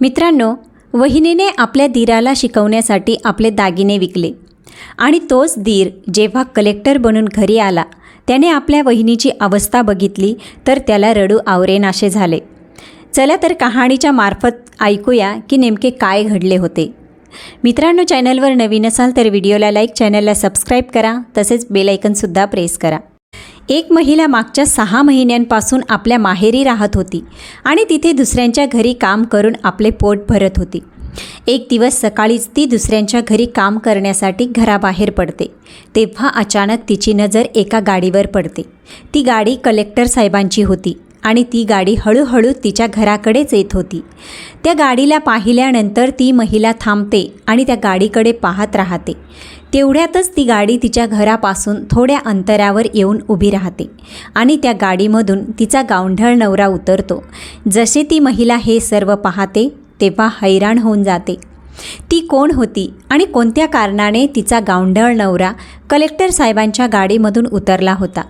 मित्रांनो वहिनीने आपल्या दीराला शिकवण्यासाठी आपले दागिने विकले. आणि तोच दीर जेव्हा कलेक्टर बनून घरी आला त्याने आपल्या वहिनीची अवस्था बघितली तर त्याला रडू आवरेनाशे झाले. चला तर कहाणीच्या मार्फत ऐकूया की नेमके काय घडले होते. मित्रांनो चॅनलवर नवीन असाल तर व्हिडिओला लाईक चॅनलला सबस्क्राईब करा. तसेच बेलायकनसुद्धा प्रेस करा. एक महिला मागच्या सहा महिन्यांपासून आपल्या माहेरी राहत होती आणि तिथे दुसऱ्यांच्या घरी काम करून आपले पोट भरत होती. एक दिवस सकाळीच ती दुसऱ्यांच्या घरी काम करण्यासाठी घराबाहेर पडते. तेव्हा अचानक तिची नजर एका गाडीवर पडते. ती गाडी कलेक्टर साहेबांची होती. आणि ती गाडी हळूहळू तिच्या घराकडेच येत होती. त्या गाडीला पाहिल्यानंतर ती महिला थांबते आणि त्या गाडीकडे पाहत राहते. तेवढ्यातच ती गाडी तिच्या घरापासून थोड्या अंतरावर येऊन उभी राहते आणि त्या गाडीमधून तिचा गावंढळ नवरा उतरतो. जसे ती महिला हे सर्व पाहते तेव्हा हैराण होऊन जाते. ती कोण होती आणि कोणत्या कारणाने तिचा गावंढळ नवरा कलेक्टर साहेबांच्या गाडीमधून उतरला होता?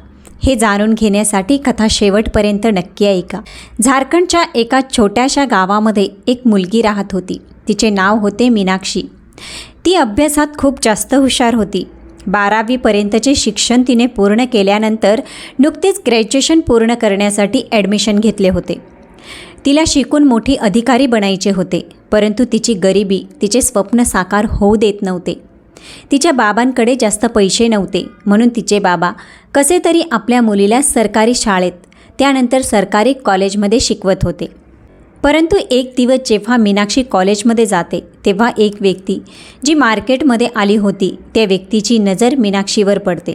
हे जाणून घेण्यासाठी कथा शेवटपर्यंत नक्की ऐका. झारखंडच्या एका छोट्याशा गावामध्ये एक मुलगी राहत होती. तिचे नाव होते मीनाक्षी. ती अभ्यासात खूप जास्त हुशार होती. बारावीपर्यंतचे शिक्षण तिने पूर्ण केल्यानंतर नुकतेच ग्रॅज्युएशन पूर्ण करण्यासाठी ॲडमिशन घेतले होते. तिला शिकून मोठी अधिकारी बनायचे होते परंतु तिची गरिबी तिचे स्वप्न साकार होऊ देत नव्हते. तिच्या बाबांकडे जास्त पैसे नव्हते. म्हणून तिचे बाबा कसे तरी आपल्या मुलीला सरकारी शाळेत त्यानंतर सरकारी कॉलेजमध्ये शिकवत होते. परंतु एक दिवस जेव्हा मीनाक्षी कॉलेजमध्ये जाते तेव्हा एक व्यक्ती जी मार्केटमध्ये आली होती त्या व्यक्तीची नजर मीनाक्षीवर पडते.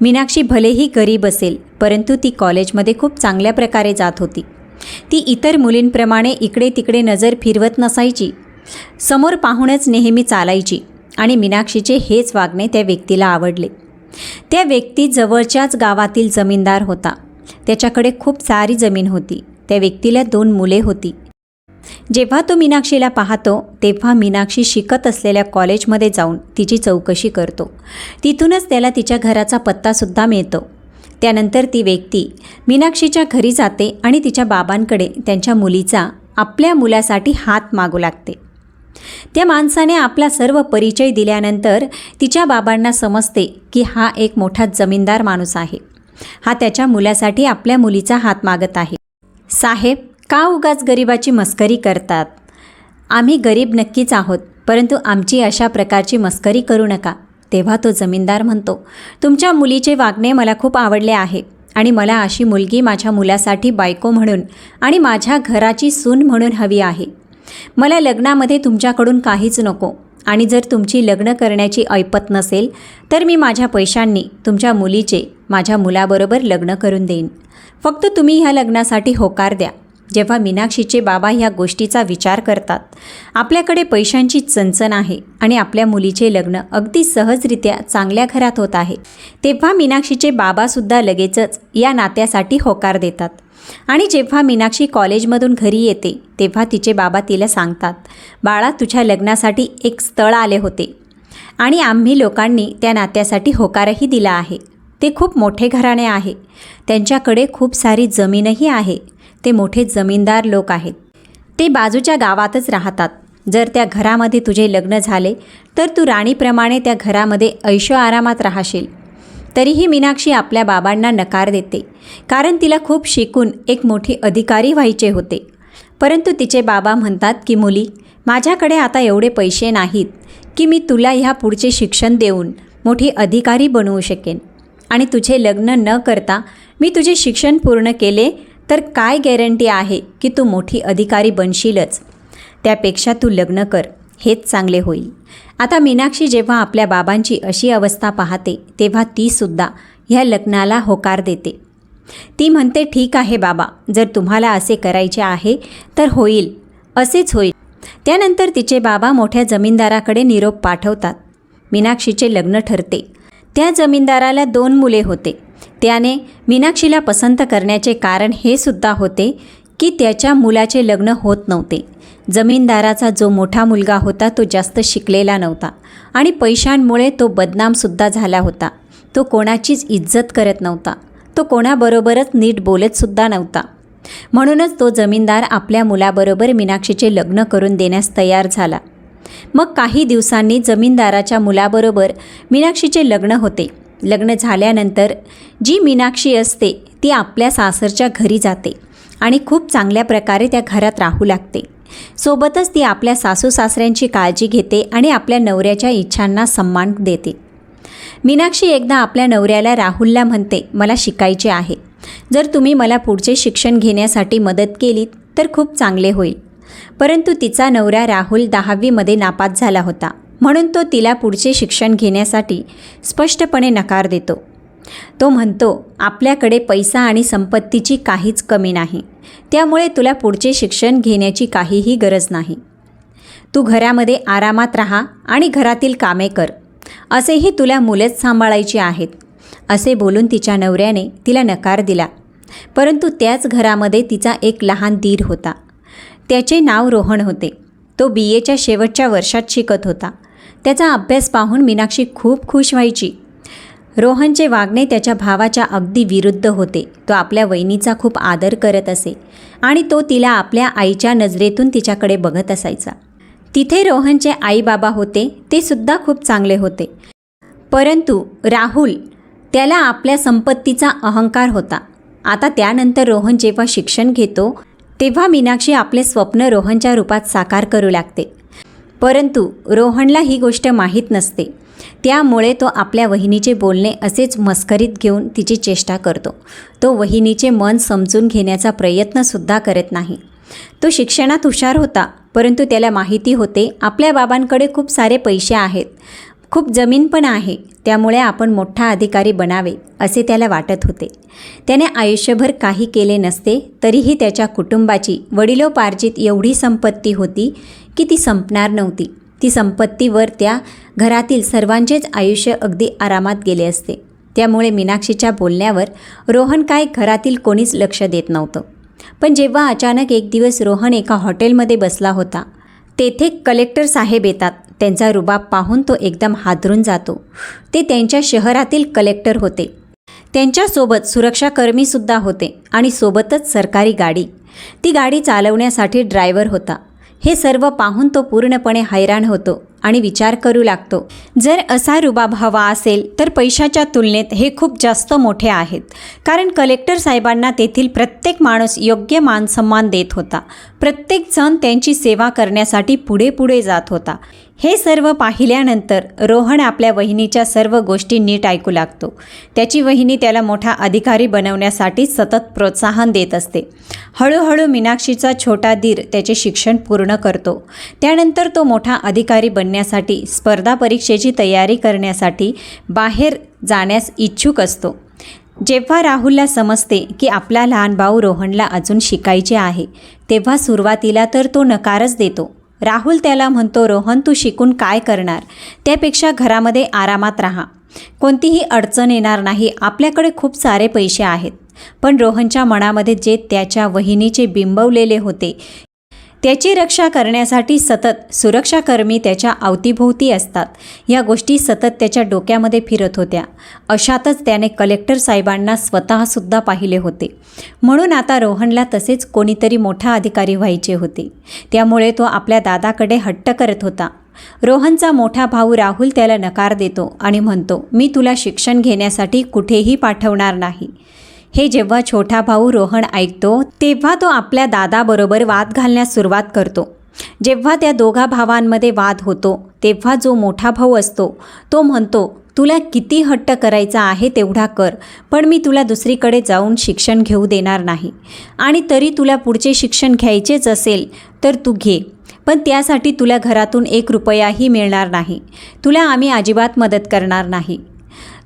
मीनाक्षी भलेही गरीब असेल परंतु ती कॉलेजमध्ये खूप चांगल्या प्रकारे जात होती. ती इतर मुलींप्रमाणे इकडे तिकडे नजर फिरवत नसायची. समोर पाहूनच नेहमी चालायची. आणि मीनाक्षीचे हेच वागणे त्या व्यक्तीला आवडले. त्या व्यक्ती जवळच्याच गावातील जमीनदार होता. त्याच्याकडे खूप सारी जमीन होती. त्या व्यक्तीला दोन मुले होती. जेव्हा तो मीनाक्षीला पाहतो तेव्हा मीनाक्षी शिकत असलेल्या कॉलेजमध्ये जाऊन तिची चौकशी करतो. तिथूनच त्याला तिच्या घराचा पत्तासुद्धा मिळतो. त्यानंतर ती व्यक्ती मीनाक्षीच्या घरी जाते आणि तिच्या बाबांकडे त्यांच्या मुलीचा आपल्या मुलासाठी हात मागू लागते. त्या माणसाने आपला सर्व परिचय दिल्यानंतर तिच्या बाबांना समजते की हा एक मोठा जमीनदार माणूस आहे. हा त्याच्या मुलासाठी आपल्या मुलीचा हात मागत आहे. साहेब का उगाच गरिबाची मस्करी करतात? आम्ही गरीब नक्कीच आहोत परंतु आमची अशा प्रकारची मस्करी करू नका तेव्हा तो जमीनदार म्हणतो. तुमच्या मुलीचे वागणे मला खूप आवडले आहे आणि मला अशी मुलगी माझ्या मुलासाठी बायको म्हणून आणि माझ्या घराची सून म्हणून हवी आहे. मला लग्नामध्ये तुमच्याकडून काहीच नको. आणि जर तुमची लग्न करण्याची ऐपत नसेल तर मी माझ्या पैशांनी तुमच्या मुलीचे माझ्या मुलाबरोबर लग्न करून देईन. फक्त तुम्ही ह्या लग्नासाठी होकार द्या. जेव्हा मीनाक्षीचे बाबा ह्या गोष्टीचा विचार करतात आपल्याकडे पैशांची चणचण आहे आणि आपल्या मुलीचे लग्न अगदी सहजरित्या चांगल्या घरात होत आहे तेव्हा मीनाक्षीचे बाबासुद्धा लगेचच या नात्यासाठी होकार देतात. आणि जेव्हा मीनाक्षी कॉलेजमधून घरी येते तेव्हा तिचे बाबा तिला सांगतात बाळा तुझ्या लग्नासाठी एक स्थळ आले होते आणि आम्ही लोकांनी त्या नात्यासाठी होकारही दिला आहे. ते खूप मोठे घराणे आहे. त्यांच्याकडे खूप सारी जमीनही आहे. ते मोठे जमीनदार लोक आहेत. ते बाजूच्या गावातच राहतात. जर त्या घरामध्ये तुझे लग्न झाले तर तू राणीप्रमाणे त्या घरामध्ये ऐशो आरामात राहशील. तरीही मीनाक्षी आपल्या बाबांना नकार देते. कारण तिला खूप शिकून एक मोठी अधिकारी व्हायचे होते. परंतु तिचे बाबा म्हणतात की मुली माझ्याकडे आता एवढे पैसे नाहीत की मी तुला ह्या पुढचे शिक्षण देऊन मोठी अधिकारी बनवू शकेन. आणि तुझे लग्न न करता मी तुझे शिक्षण पूर्ण केले तर काय गॅरंटी आहे की तू मोठी अधिकारी बनशीलच? त्यापेक्षा तू लग्न कर. हेच चांगले होईल. आता मीनाक्षी जेव्हा आपल्या बाबांची अशी अवस्था पाहते तेव्हा तीसुद्धा ह्या लग्नाला होकार देते. ती म्हणते ठीक आहे बाबा जर तुम्हाला असे करायचे आहे तर होईल. असेच होईल. त्यानंतर तिचे बाबा मोठ्या जमीनदाराकडे निरोप पाठवतात. मीनाक्षीचे लग्न ठरते. त्या जमीनदाराला दोन मुले होते. त्याने मीनाक्षीला पसंत करण्याचे कारण हे सुद्धा होते की त्याच्या मुलाचे लग्न होत नव्हते. जमीनदाराचा जो मोठा मुलगा होता तो जास्त शिकलेला नव्हता आणि पैशांमुळे तो बदनामसुद्धा झाला होता. तो कोणाचीच इज्जत करत नव्हता. तो कोणाबरोबरच नीट बोलतसुद्धा नव्हता. म्हणूनच तो जमीनदार आपल्या मुलाबरोबर मीनाक्षीचे लग्न करून देण्यास तयार झाला. मग काही दिवसांनी जमीनदाराच्या मुलाबरोबर मीनाक्षीचे लग्न होते. लग्न झाल्यानंतर जी मीनाक्षी असते ती आपल्या सासरच्या घरी जाते आणि खूप चांगल्या प्रकारे त्या घरात राहू लागते. सोबतच ती आपल्या सासू सासऱ्यांची काळजी घेते आणि आपल्या नवऱ्याच्या इच्छांना सन्मान देते. मीनाक्षी एकदा आपल्या नवऱ्याला राहुलला म्हणते मला शिकायचे आहे. जर तुम्ही मला पुढचे शिक्षण घेण्यासाठी मदत केलीत तर खूप चांगले होईल. परंतु तिचा नवरा राहुल दहावीमध्ये नापास झाला होता. म्हणून तो तिला पुढचे शिक्षण घेण्यासाठी स्पष्टपणे नकार देतो. तो म्हणतो आपल्याकडे पैसा आणि संपत्तीची काहीच कमी नाही. त्यामुळे तुला पुढचे शिक्षण घेण्याची काहीही गरज नाही. तू घरामध्ये आरामात राहा आणि घरातील कामे कर. असेही तुला मुलेच सांभाळायची आहेत. असे बोलून तिच्या नवऱ्याने तिला नकार दिला. परंतु त्याच घरामध्ये तिचा एक लहान दीर होता. त्याचे नाव रोहन होते. तो बी. एच्या शेवटच्या वर्षात शिकत होता. त्याचा अभ्यास पाहून मीनाक्षी खूप खुश व्हायची. रोहनचे वागणे त्याच्या भावाच्या अगदी विरुद्ध होते. तो आपल्या वहिनीचा खूप आदर करत असे आणि तो तिला आपल्या आईच्या नजरेतून तिच्याकडे बघत असायचा. तिथे रोहनचे आई बाबा होते ते सुद्धा खूप चांगले होते. परंतु राहुल त्याला आपल्या संपत्तीचा अहंकार होता. आता त्यानंतर रोहन जेव्हा शिक्षण घेतो तेव्हा मीनाक्षी आपले स्वप्न रोहनच्या रूपात साकार करू लागते. परंतु रोहनला ही गोष्ट माहीत नसते. त्यामुळे तो आपल्या वहिनीचे बोलणे असेच मस्करीत घेऊन तिची चेष्टा करतो. तो वहिनीचे मन समजून घेण्याचा प्रयत्नसुद्धा करत नाही. तो शिक्षणात हुशार होता परंतु त्याला माहिती होते आपल्या बाबांकडे खूप सारे पैसे आहेत. खूप जमीन पण आहे त्यामुळे आपण मोठा अधिकारी बनावे असे त्याला वाटत होते. त्याने आयुष्यभर काही केले नसते तरीही त्याच्या कुटुंबाची वडिलोपार्जित एवढी संपत्ती होती की ती संपणार नव्हती. ती संपत्तीवर त्या घरातील सर्वांचेच आयुष्य अगदी आरामात गेले असते. त्यामुळे मीनाक्षीच्या बोलण्यावर रोहन काय घरातील कोणीच लक्ष देत नव्हतं. पण जेव्हा अचानक एक दिवस रोहन एका हॉटेलमध्ये बसला होता तेथे कलेक्टर साहेब येतात. त्यांचा रुबाब पाहून तो एकदम हादरून जातो. ते त्यांच्या शहरातील कलेक्टर होते. त्यांच्यासोबत सुरक्षाकर्मीसुद्धा होते आणि सोबतच सरकारी गाडी. ती गाडी चालवण्यासाठी ड्रायव्हर होता. हे सर्व पाहून तो पूर्णपणे हैराण होतो आणि विचार करू लागतो. जर असा रुबाब हवा असेल तर पैशाच्या तुलनेत हे खूप जास्त मोठे आहेत. कारण कलेक्टर साहेबांना तेथील प्रत्येक माणूस योग्य मानसन्मान देत होता. प्रत्येक जण त्यांची सेवा करण्यासाठी पुढे पुढे जात होता. हे सर्व पाहिल्यानंतर रोहन आपल्या वहिनीच्या सर्व गोष्टी नीट ऐकू लागतो. त्याची वहिनी त्याला मोठा अधिकारी बनवण्यासाठी सतत प्रोत्साहन देत असते. हळूहळू मीनाक्षीचा छोटा दीर त्याचे शिक्षण पूर्ण करतो. त्यानंतर तो मोठा अधिकारी बनण्यासाठी स्पर्धा परीक्षेची तयारी करण्यासाठी बाहेर जाण्यास इच्छुक असतो. जेव्हा राहुलला समजते की आपला लहान भाऊ रोहनला अजून शिकायचे आहे तेव्हा सुरुवातीला तर तो नकारच देतो. राहुल त्याला म्हणतो रोहन तू शिकून काय करणार? त्यापेक्षा घरामध्ये आरामात राहा. कोणतीही अडचण येणार नाही. आपल्याकडे खूप सारे पैसे आहेत. पण रोहनच्या मनामध्ये जे त्याच्या वहिनीचे बिंबवलेले होते त्याची रक्षा करण्यासाठी सतत सुरक्षाकर्मी त्याच्या अवतीभोवती असतात. या गोष्टी सतत त्याच्या डोक्यामध्ये फिरत होत्या. अशातच त्याने कलेक्टर साहेबांना स्वतःसुद्धा पाहिले होते. म्हणून आता रोहनला तसेच कोणीतरी मोठा अधिकारी व्हायचे होते. त्यामुळे तो आपल्या दादाकडे हट्ट करत होता. रोहनचा मोठा भाऊ राहुल त्याला नकार देतो आणि म्हणतो मी तुला शिक्षण घेण्यासाठी कुठेही पाठवणार नाही. हे जेव्हा छोटा भाऊ रोहन ऐकतो तेव्हा तो आपल्या दादाबरोबर वाद घालण्यास सुरुवात करतो. जेव्हा त्या दोघा भावांमध्ये वाद होतो तेव्हा जो मोठा भाऊ असतो तो म्हणतो तुला किती हट्ट करायचा आहे तेवढा कर पण मी तुला दुसरीकडे जाऊन शिक्षण घेऊ देणार नाही. आणि तरी तुला पुढचे शिक्षण घ्यायचेच असेल तर तू घे. पण त्यासाठी तुला घरातून एक रुपयाही मिळणार नाही. तुला आम्ही अजिबात मदत करणार नाही.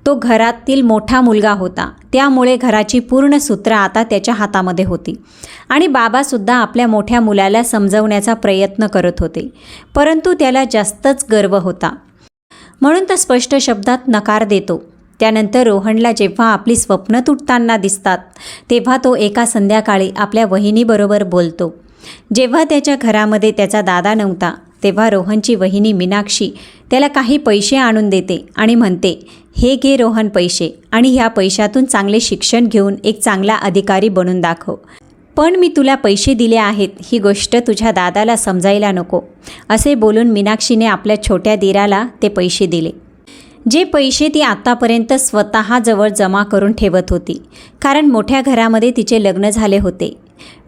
तो घरातील मोठा मुलगा होता. त्यामुळे घराची पूर्ण सूत्र आता त्याच्या हातामध्ये होती. आणि बाबासुद्धा आपल्या मोठ्या मुलाला समजवण्याचा प्रयत्न करत होते. परंतु त्याला जास्तच गर्व होता. म्हणून तो स्पष्ट शब्दात नकार देतो. त्यानंतर रोहनला जेव्हा आपली स्वप्न तुटताना दिसतात तेव्हा तो एका संध्याकाळी आपल्या वहिनीबरोबर बोलतो. जेव्हा त्याच्या घरामध्ये त्याचा दादा नव्हता तेव्हा रोहनची वहिनी मीनाक्षी त्याला काही पैसे आणून देते आणि म्हणते हे घे रोहन पैसे आणि ह्या पैशातून चांगले शिक्षण घेऊन एक चांगला अधिकारी बनून दाखव. पण मी तुला पैसे दिले आहेत ही गोष्ट तुझ्या दादाला समजायला नको असे बोलून मीनाक्षीने आपल्या छोट्या दिराला ते पैसे दिले. जे पैसे ती आत्तापर्यंत स्वतःजवळ जमा करून ठेवत होती कारण मोठ्या घरामध्ये तिचे लग्न झाले होते.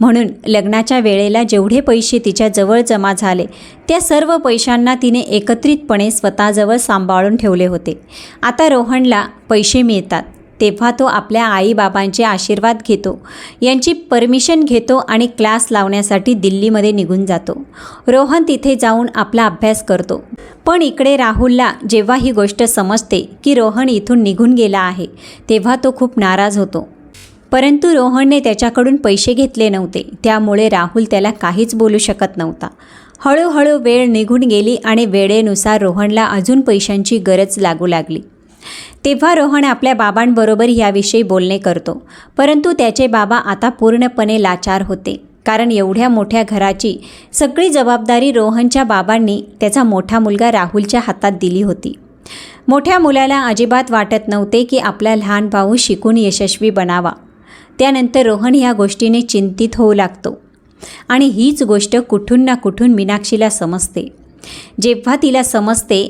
म्हणून लग्नाच्या वेळेला जेवढे पैसे तिच्याजवळ जमा झाले त्या सर्व पैशांना तिने एकत्रितपणे स्वतःजवळ सांभाळून ठेवले होते. आता रोहनला पैसे मिळतात. तेव्हा तो आपल्या आईबाबांचे आशीर्वाद घेतो. यांची परमिशन घेतो आणि क्लास लावण्यासाठी दिल्लीमध्ये निघून जातो. रोहन तिथे जाऊन आपला अभ्यास करतो. पण इकडे राहुलला जेव्हा ही गोष्ट समजते की रोहन इथून निघून गेला आहे तेव्हा तो खूप नाराज होतो. परंतु रोहनने त्याच्याकडून पैसे घेतले नव्हते. त्यामुळे राहुल त्याला काहीच बोलू शकत नव्हता. हळूहळू वेळ निघून गेली आणि वेळेनुसार रोहनला अजून पैशांची गरज लागू लागली. तेव्हा रोहन आपल्या बाबांबरोबर याविषयी बोलणे करतो. परंतु त्याचे बाबा आता पूर्णपणे लाचार होते. कारण एवढ्या मोठ्या घराची सगळी जबाबदारी रोहनच्या बाबांनी त्याचा मोठा मुलगा राहुलच्या हातात दिली होती. मोठ्या मुलाला अजिबात वाटत नव्हते की आपला लहान भाऊ शिकून यशस्वी बनावा. त्यानंतर रोहन ह्या गोष्टीने चिंतित होऊ लागतो. आणि हीच गोष्ट कुठून ना कुठून मीनाक्षीला समजते. जेव्हा तिला समजते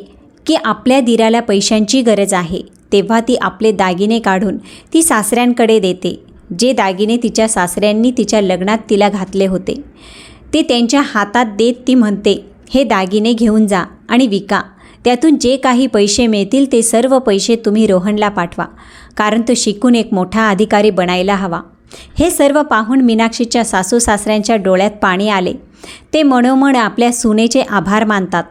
की आपल्या दिराला पैशांची गरज आहे तेव्हा ती आपले दागिने काढून ती सासऱ्यांकडे देते जे दागिने तिच्या सासऱ्यांनी तिच्या लग्नात तिला घातले होते. ते त्यांच्या हातात देत ती म्हणते हे दागिने घेऊन जा आणि विका. त्यातून जे काही पैसे मिळतील ते सर्व पैसे तुम्ही रोहनला पाठवा. कारण तो शिकून एक मोठा अधिकारी बनायला हवा. हे सर्व पाहून मीनाक्षीच्या सासू सासऱ्यांच्या डोळ्यात पाणी आले. ते मनोमन आपल्या सुनेचे आभार मानतात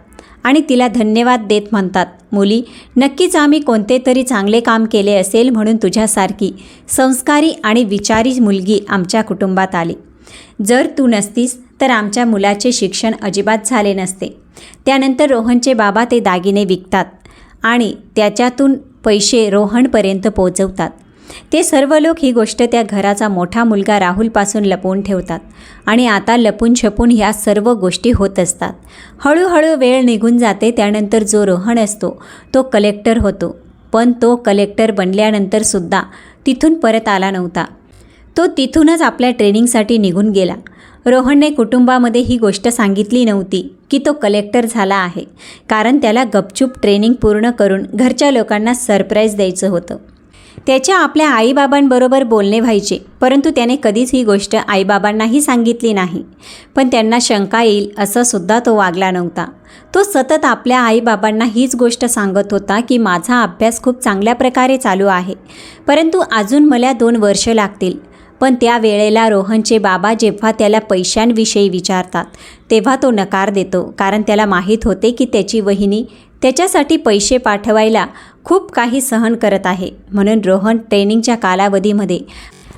आणि तिला धन्यवाद देत म्हणतात मुली नक्कीच आम्ही कोणते तरी चांगले काम केले असेल म्हणून तुझ्यासारखी संस्कारी आणि विचारी मुलगी आमच्या कुटुंबात आली. जर तू नसतीस तर आमच्या मुलाचे शिक्षण अजिबात झाले नसते. त्यानंतर रोहनचे बाबा ते दागिने विकतात आणि त्याच्यातून पैसे रोहनपर्यंत पोहोचवतात ते सर्व लोक ही गोष्ट त्या घराचा मोठा मुलगा राहुलपासून लपवून ठेवतात आणि आता लपून छपून ह्या सर्व गोष्टी होत असतात. हळूहळू वेळ निघून जाते त्यानंतर जो रोहन असतो तो कलेक्टर होतो. पण तो कलेक्टर बनल्यानंतरसुद्धा तिथून परत आला नव्हता. तो तिथूनच आपल्या ट्रेनिंगसाठी निघून गेला. रोहनने कुटुंबामध्ये ही गोष्ट सांगितली नव्हती की तो कलेक्टर झाला आहे. कारण त्याला गपचूप ट्रेनिंग पूर्ण करून घरच्या लोकांना सरप्राईज द्यायचं होतं. त्याच्या आपल्या आईबाबांबरोबर बोलणे व्हायचे परंतु त्याने कधीच ही गोष्ट आईबाबांनाही सांगितली नाही. पण त्यांना शंका येईल असं सुद्धा तो वागला नव्हता. तो सतत आपल्या आईबाबांना हीच गोष्ट सांगत होता की माझा अभ्यास खूप चांगल्या प्रकारे चालू आहे. परंतु अजून मला दोन वर्ष लागतील. पण त्या वेळेला रोहनचे बाबा जेव्हा त्याला पैशांविषयी विचारतात तेव्हा तो नकार देतो. कारण त्याला माहीत होते की त्याची वहिनी त्याच्यासाठी पैसे पाठवायला खूप काही सहन करत आहे. म्हणून रोहन ट्रेनिंगच्या कालावधीमध्ये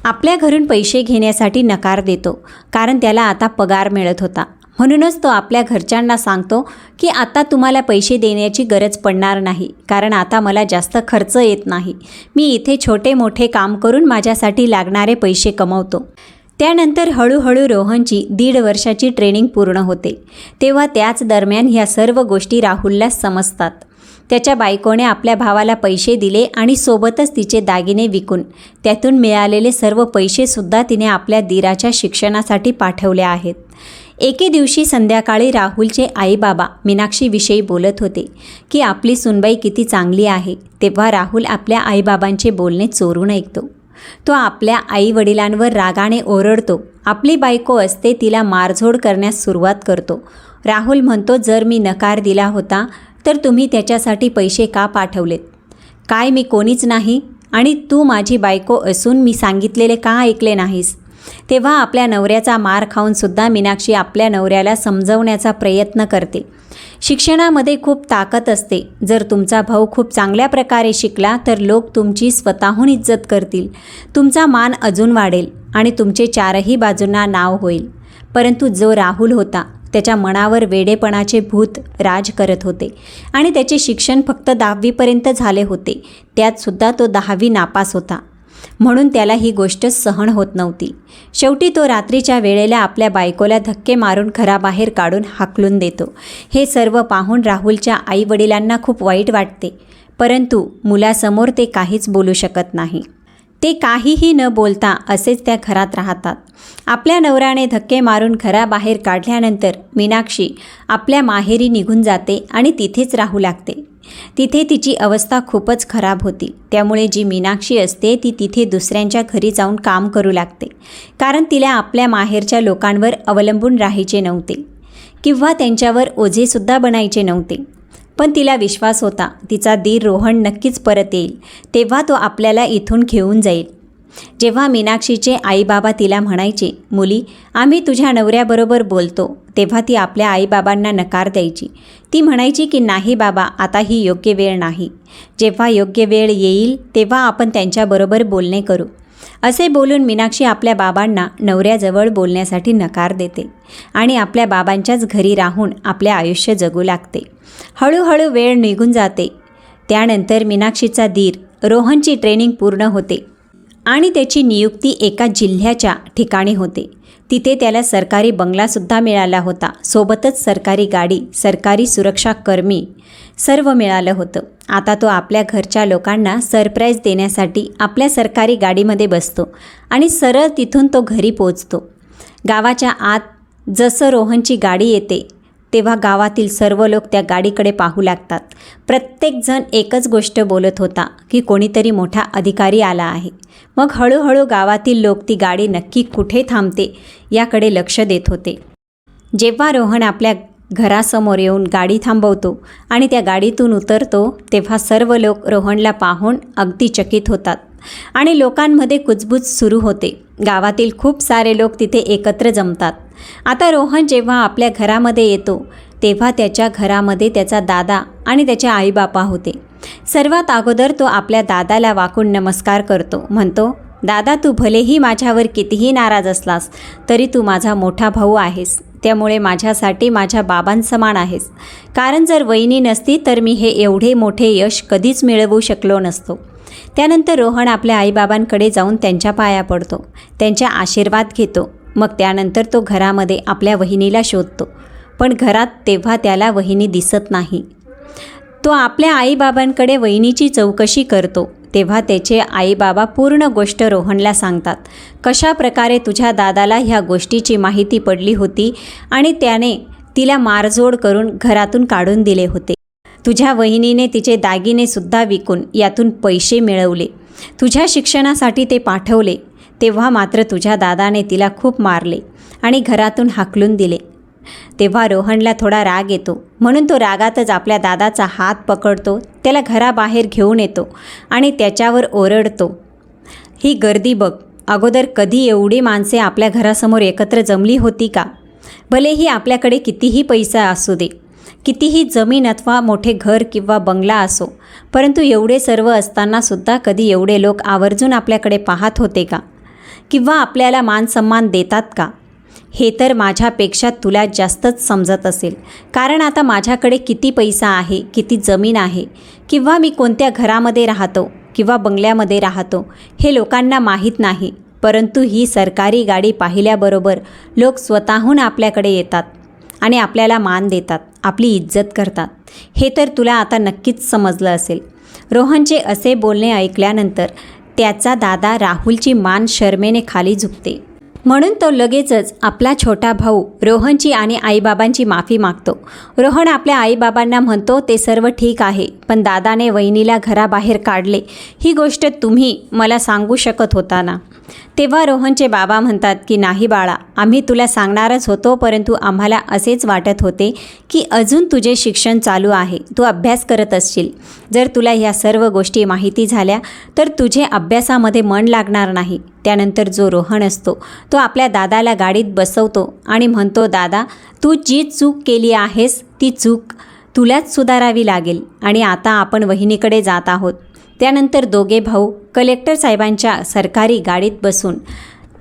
आपल्या घरून पैसे घेण्यासाठी नकार देतो. कारण त्याला आता पगार मिळत होता. म्हणूनच तो आपल्या घरच्यांना सांगतो की आता तुम्हाला पैसे देण्याची गरज पडणार नाही कारण आता मला जास्त खर्च येत नाही. मी इथे छोटे मोठे काम करून माझ्यासाठी लागणारे पैसे कमवतो. त्यानंतर हळूहळू रोहनची दीड वर्षाची ट्रेनिंग पूर्ण होते. तेव्हा त्याच दरम्यान ह्या सर्व गोष्टी राहुलला समजतात. त्याच्या बायकोने आपल्या भावाला पैसे दिले आणि सोबतच तिचे दागिने विकून त्यातून मिळालेले सर्व पैसेसुद्धा तिने आपल्या दीराच्या शिक्षणासाठी पाठवले आहेत. एके दिवशी संध्याकाळी राहुलचे आईबाबा मीनाक्षीविषयी बोलत होते की आपली सुनबाई किती चांगली आहे. तेव्हा राहुल आपल्या आईबाबांचे बोलणे चोरून ऐकतो. तो आपल्या आईवडिलांवर रागाने ओरडतो. आपली बायको असते तिला मारझोड करण्यास सुरुवात करतो. राहुल म्हणतो जर मी नकार दिला होता तर तुम्ही त्याच्यासाठी पैसे का पाठवलेत? काय मी कोणीच नाही आणि तू माझी बायको असून मी सांगितलेले का ऐकले नाहीस? तेव्हा आपल्या नवऱ्याचा मार खाऊनसुद्धा मीनाक्षी आपल्या नवऱ्याला समजवण्याचा प्रयत्न करते. शिक्षणामध्ये खूप ताकद असते. जर तुमचा भाऊ खूप चांगल्या प्रकारे शिकला तर लोक तुमची स्वतःहून इज्जत करतील. तुमचा मान अजून वाढेल आणि तुमचे चारही बाजूंना नाव होईल. परंतु जो राहुल होता त्याच्या मनावर वेडेपणाचे भूत राज करत होते आणि त्याचे शिक्षण फक्त दहावीपर्यंत झाले होते. त्यातसुद्धा तो दहावी नापास होता. म्हणून त्याला ही गोष्ट सहन होत नव्हती. शेवटी तो रात्रीच्या वेळेला आपल्या बायकोला धक्के मारून घराबाहेर काढून हाकलून देतो. हे सर्व पाहून राहुलच्या आईवडिलांना खूप वाईट वाटते. परंतु मुलासमोर ते काहीच बोलू शकत नाही. ते काहीही न बोलता असेच त्या घरात राहतात. आपल्या नवऱ्याने धक्के मारून घराबाहेर काढल्यानंतर मीनाक्षी आपल्या माहेरी निघून जाते आणि तिथेच राहू लागते. तिथे तिची अवस्था खूपच खराब होती. त्यामुळे जी मीनाक्षी असते ती तिथे दुसऱ्यांच्या घरी जाऊन काम करू लागते. कारण तिला आपल्या माहेरच्या लोकांवर अवलंबून राहायचे नव्हते. किंवा त्यांच्यावर ओझेसुद्धा बनायचे नव्हते. पण तिला विश्वास होता तिचा दीर रोहन नक्कीच परत येईल. तेव्हा तो आपल्याला इथून घेऊन जाईल. जेव्हा मीनाक्षीचे आईबाबा तिला म्हणायचे मुली आम्ही तुझ्या नवऱ्याबरोबर बोलतो. तेव्हा ती आपल्या आईबाबांना नकार द्यायची. ती म्हणायची की नाही बाबा आता ही योग्य वेळ नाही. जेव्हा योग्य वेळ येईल तेव्हा आपण त्यांच्याबरोबर बोलणे करू. असे बोलून मीनाक्षी आपल्या बाबांना नवऱ्याजवळ बोलण्यासाठी नकार देते आणि आपल्या बाबांच्याच घरी राहून आपले आयुष्य जगू लागते. हळूहळू वेळ निघून जाते. त्यानंतर मीनाक्षीचा दीर रोहनची ट्रेनिंग पूर्ण होते. आणि त्याची नियुक्ती एका जिल्ह्याच्या ठिकाणी होते. तिथे त्याला सरकारी बंगलासुद्धा मिळाला होता. सोबतच सरकारी गाडी सरकारी सुरक्षा कर्मी सर्व मिळालं होतं. आता तो आपल्या घरच्या लोकांना सरप्राईज देण्यासाठी आपल्या सरकारी गाडीमध्ये बसतो आणि सरळ तिथून तो घरी पोचतो गावाच्या आत जसं रोहनची गाडी येते तेव्हा गावातील सर्व लोक त्या गाडीकडे पाहू लागतात. प्रत्येकजण एकच गोष्ट बोलत होता की कोणीतरी मोठा अधिकारी आला आहे. मग हळूहळू गावातील लोक ती गाडी नक्की कुठे थांबते याकडे लक्ष देत होते. जेव्हा रोहन आपल्या घरासमोर येऊन गाडी थांबवतो आणि त्या गाडीतून उतरतो तेव्हा सर्व लोक रोहनला पाहून अगदी चकित होतात. आणि लोकांमध्ये कुजबूज सुरू होते. गावातील खूप सारे लोक तिथे एकत्र जमतात. आता रोहन जेव्हा आपल्या घरामध्ये येतो तेव्हा त्याच्या घरामध्ये त्याचा दादा आणि त्याचे आईबापा होते. सर्वात अगोदर तो आपल्या दादाला वाकून नमस्कार करतो. म्हणतो दादा तू भलेही माझ्यावर कितीही नाराज असलास तरी तू माझा मोठा भाऊ आहेस. त्यामुळे माझ्यासाठी माझ्या बाबांसमान आहेस. कारण जर वहिनी नसती तर मी हे एवढे मोठे यश कधीच मिळवू शकलो नसतो. त्यानंतर रोहन आपल्या आईबाबांकडे जाऊन त्यांच्या पाया पडतो. त्यांच्या आशीर्वाद घेतो. मग त्यानंतर तो घरामध्ये आपल्या वहिनीला शोधतो. पण घरात तेव्हा त्याला वहिनी दिसत नाही. तो आपल्या आईबाबांकडे वहिनीची चौकशी करतो. तेव्हा त्याचे आईबाबा पूर्ण गोष्ट रोहनला सांगतात. कशा प्रकारे तुझ्या दादाला ह्या गोष्टीची माहिती पडली होती आणि त्याने तिला मारजोड करून घरातून काढून दिले होते. तुझ्या वहिनीने तिचे दागिनेसुद्धा विकून यातून पैसे मिळवले. तुझ्या शिक्षणासाठी ते पाठवले. तेव्हा मात्र तुझ्या दादाने तिला खूप मारले आणि घरातून हाकलून दिले. तेव्हा रोहनला थोडा राग येतो. म्हणून तो रागातच आपल्या दादाचा हात पकडतो त्याला घराबाहेर घेऊन येतो आणि त्याच्यावर ओरडतो. ही गर्दी बघ अगोदर कधी एवढी माणसे आपल्या घरासमोर एकत्र जमली होती का? भलेही आपल्याकडे कितीही पैसा असू दे कितीही जमीन अथवा मोठे घर किंवा बंगला असो परंतु एवढे सर्व असतानासुद्धा कधी एवढे लोक आवर्जून आपल्याकडे पाहत होते का? किंवा आपल्याला मानसन्मान देतात का? हे तर माझ्यापेक्षा तुला जास्तच समजत असेल. कारण आता माझ्याकडे किती पैसा आहे किती जमीन आहे किंवा मी कोणत्या घरामध्ये राहतो किंवा बंगल्यामध्ये राहतो हे लोकांना माहीत नाही. परंतु ही सरकारी गाडी पाहिल्याबरोबर लोक स्वतःहून आपल्याकडे येतात. आणि आपल्याला मान देतात आपली इज्जत करतात. हे तर तुला आता नक्कीच समजलं असेल. रोहनचे असे बोलणे ऐकल्यानंतर त्याचा दादा राहुलची मान शर्मेने खाली झुकते. म्हणून तो लगेचच आपला छोटा भाऊ रोहनची आणि आईबाबांची माफी मागतो. रोहन आपल्या आईबाबांना म्हणतो ते सर्व ठीक आहे पण दादाने वहिनीला घराबाहेर काढले. ही गोष्ट तुम्ही मला सांगू शकत होता ना? तेव्हा रोहनचे बाबा म्हणतात की नाही बाळा आम्ही तुला सांगणारच होतो परंतु आम्हाला असेच वाटत होते की अजून तुझे शिक्षण चालू आहे तू अभ्यास करत असशील. जर तुला ह्या सर्व गोष्टी माहिती झाल्या तर तुझे अभ्यासामध्ये मन लागणार नाही. त्यानंतर जो रोहन असतो तो आपल्या दादाला गाडीत बसवतो आणि म्हणतो दादा तू जी चूक केली आहेस ती चूक तुलाच सुधारावी लागेल आणि आता आपण वहिनीकडे जात आहोत. त्यानंतर दोघे भाऊ कलेक्टर साहेबांच्या सरकारी गाडीत बसून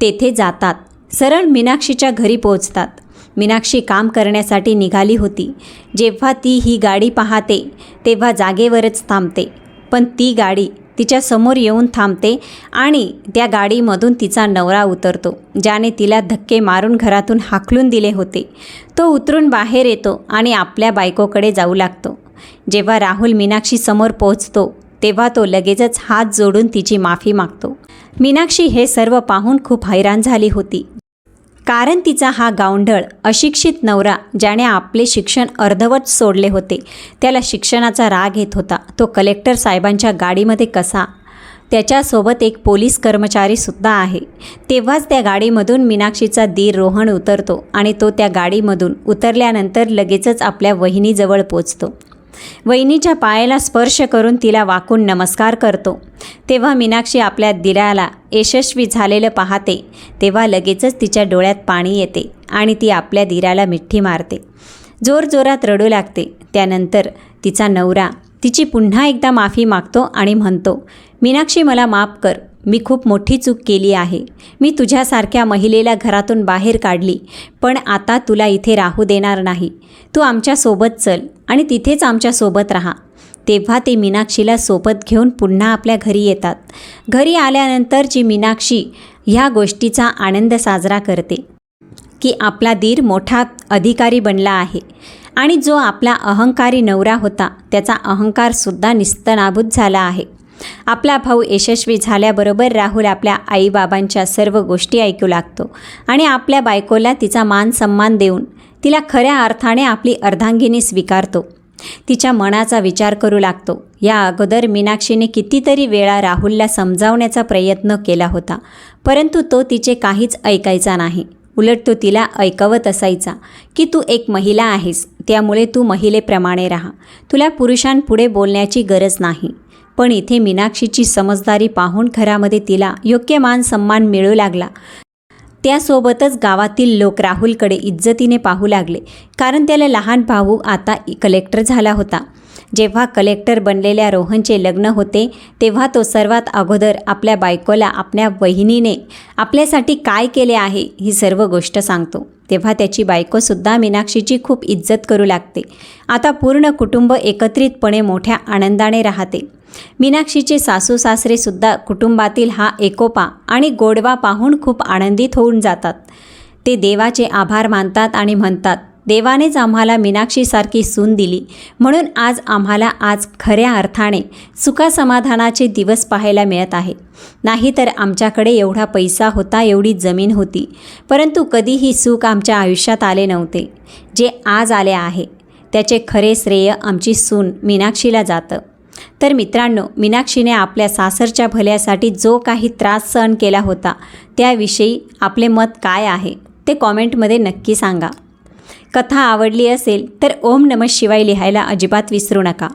तेथे जातात. सरळ मीनाक्षीच्या घरी पोहोचतात. मीनाक्षी काम करण्यासाठी निघाली होती. जेव्हा ती ही गाडी पाहते तेव्हा जागेवरच थांबते. पण ती गाडी तिच्या समोर येऊन थांबते आणि त्या गाडीमधून तिचा नवरा उतरतो ज्याने तिला धक्के मारून घरातून हाकलून दिले होते. तो उतरून बाहेर येतो आणि आपल्या बायकोकडे जाऊ लागतो. जेव्हा राहुल मीनाक्षी समोर पोहोचतो तेव्हा तो लगेचच हात जोडून तिची माफी मागतो. मीनाक्षी हे सर्व पाहून खूप हैराण झाली होती. कारण तिचा हा गावंढळ अशिक्षित नवरा ज्याने आपले शिक्षण अर्धवट सोडले होते त्याला शिक्षणाचा राग येत होता. तो कलेक्टर साहेबांच्या गाडीमध्ये कसा? त्याच्यासोबत एक पोलीस कर्मचारीसुद्धा आहे. तेव्हाच त्या गाडीमधून मीनाक्षीचा दीर रोहन उतरतो आणि तो त्या गाडीमधून उतरल्यानंतर लगेचच आपल्या वहिनीजवळ पोचतो. वहिनीच्या पायाला स्पर्श करून तिला वाकून नमस्कार करतो. तेव्हा मीनाक्षी आपल्या दिराला यशस्वी झालेलं पाहते. तेव्हा लगेचच तिच्या डोळ्यात पाणी येते आणि ती आपल्या दिराला मिठी मारते. जोरजोरात रडू लागते. त्यानंतर तिचा नवरा तिची पुन्हा एकदा माफी मागतो आणि म्हणतो मीनाक्षी मला माफ कर. मी खूप मोठी चूक केली आहे. मी तुझ्यासारख्या महिलेला घरातून बाहेर काढली पण आता तुला इथे राहू देणार नाही. तू आमच्यासोबत चल आणि तिथेच आमच्यासोबत राहा. तेव्हा ते मीनाक्षीला सोबत घेऊन पुन्हा आपल्या घरी येतात. घरी आल्यानंतरची मीनाक्षी ह्या गोष्टीचा आनंद साजरा करते की आपला दीर मोठा अधिकारी बनला आहे आणि जो आपला अहंकारी नवरा होता त्याचा अहंकारसुद्धा निस्तनाभूत झाला आहे. आपला भाऊ यशस्वी झाल्याबरोबर राहुल आपल्या आईबाबांच्या सर्व गोष्टी ऐकू लागतो आणि आपल्या बायकोला तिचा मान सन्मान देऊन तिला खऱ्या अर्थाने आपली अर्धांगिनी स्वीकारतो. तिच्या मनाचा विचार करू लागतो. या अगोदर मीनाक्षीने कितीतरी वेळा राहुलला समजावण्याचा प्रयत्न केला होता परंतु तो तिचे काहीच ऐकायचा नाही. उलट तो तिला ऐकवत असायचा की तू एक महिला आहेस त्यामुळे तू महिलेप्रमाणे राहा. तुला पुरुषांपुढे बोलण्याची गरज नाही. पण इथे मीनाक्षीची समजदारी पाहून घरामध्ये तिला योग्य मान सन्मान मिळू लागला. त्यासोबतच गावातील लोक राहुलकडे इज्जतीने पाहू लागले कारण त्याला लहान भाऊ आता कलेक्टर झाला होता. जेव्हा कलेक्टर बनलेल्या रोहनचे लग्न होते तेव्हा तो सर्वात अगोदर आपल्या बायकोला आपल्या वहिनीने आपल्यासाठी काय केले आहे ही सर्व गोष्ट सांगतो. तेव्हा त्याची बायकोसुद्धा मीनाक्षीची खूप इज्जत करू लागते. आता पूर्ण कुटुंब एकत्रितपणे मोठ्या आनंदाने राहते. मीनाक्षीचे सासू सासरेसुद्धा कुटुंबातील हा एकोपा आणि गोडवा पाहून खूप आनंदित होऊन जातात. ते देवाचे आभार मानतात आणि म्हणतात देवानेच आम्हाला मीनाक्षीसारखी सून दिली. म्हणून आज आम्हाला आज खऱ्या अर्थाने सुखासमाधानाचे दिवस पाहायला मिळत आहे नाहीतर आमच्याकडे एवढा पैसा होता एवढी जमीन होती. परंतु कधीही सुख आमच्या आयुष्यात आले नव्हते. जे आज आले आहे त्याचे खरे श्रेय आमची सून मीनाक्षीला जातं. तर मित्रांनो मीनाक्षीने आपल्या सासरच्या भल्यासाठी जो काही त्रास सहन केला होता त्याविषयी आपले मत काय आहे ते कॉमेंटमध्ये नक्की सांगा. कथा आवडली असेल तर ओम नमः शिवाय लिहायला अजिबात विसरू नका.